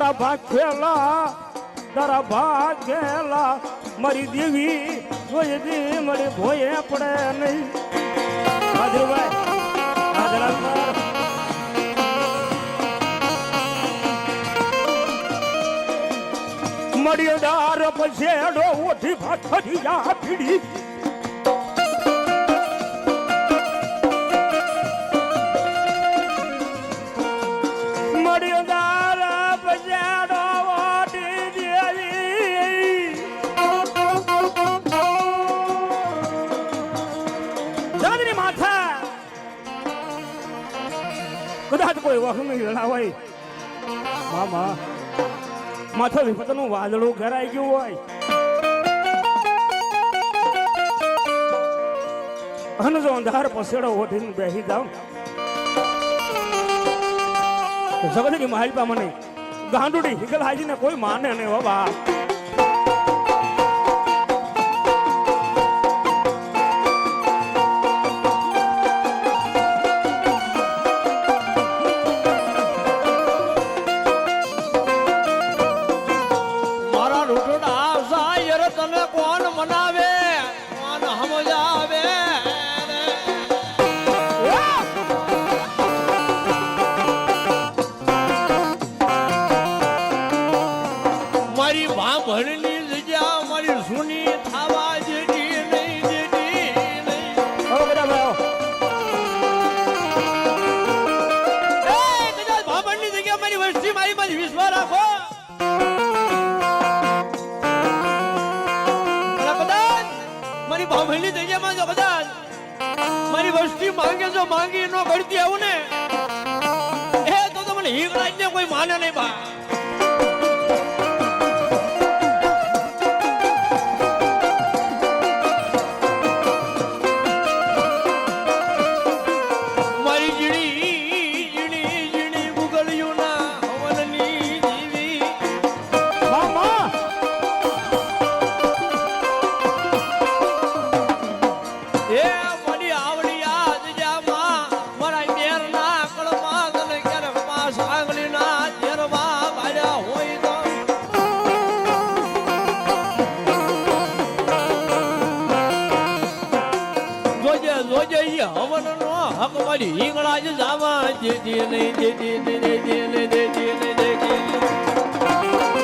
ભાખેલા તારા ભાગેલા, મારી દેવી જોઈ દી મારી ભોયે પડે નહીં. હાજરભાઈ હાજર હાજર. મળ્યો દાર પછેડો ઓઠી ભાખરી જા પીડી. મળ્યો કદાચ કોઈ વહમ હોય મામા માથા વિપતનું વાદળું ઘરાઈ ગયું હોય. અને જો અંધાર પસેડો ઓઢીને બેસી જાઉં. જગતની માલપા મને ગાંડુડી હિગલ હાજીને કોઈ માને નહીં હો તને કોણ મનાવે? કોણ સમજાવે? મારી ભાભણની જગ્યા મારી સુની થાવા જેટી નહીં જેટી નહીં. ભાંભણની જગ્યા મારી વસ્તી મારી મારી વિશ્વાસ રાખો. મારી ભાંભણની જગ્યામાં જો કદાચ મારી વસ્તી માંગે જો માંગી ન કરતી આવું ને. એ તો મને હિંગળાજ ને કોઈ માને નહીં બા. મારી હવન નો હક મારી હિંગળા જ જાવા દેતી નહીં દેતી નહીં દેતી નહીં દેતી નહીં દેતી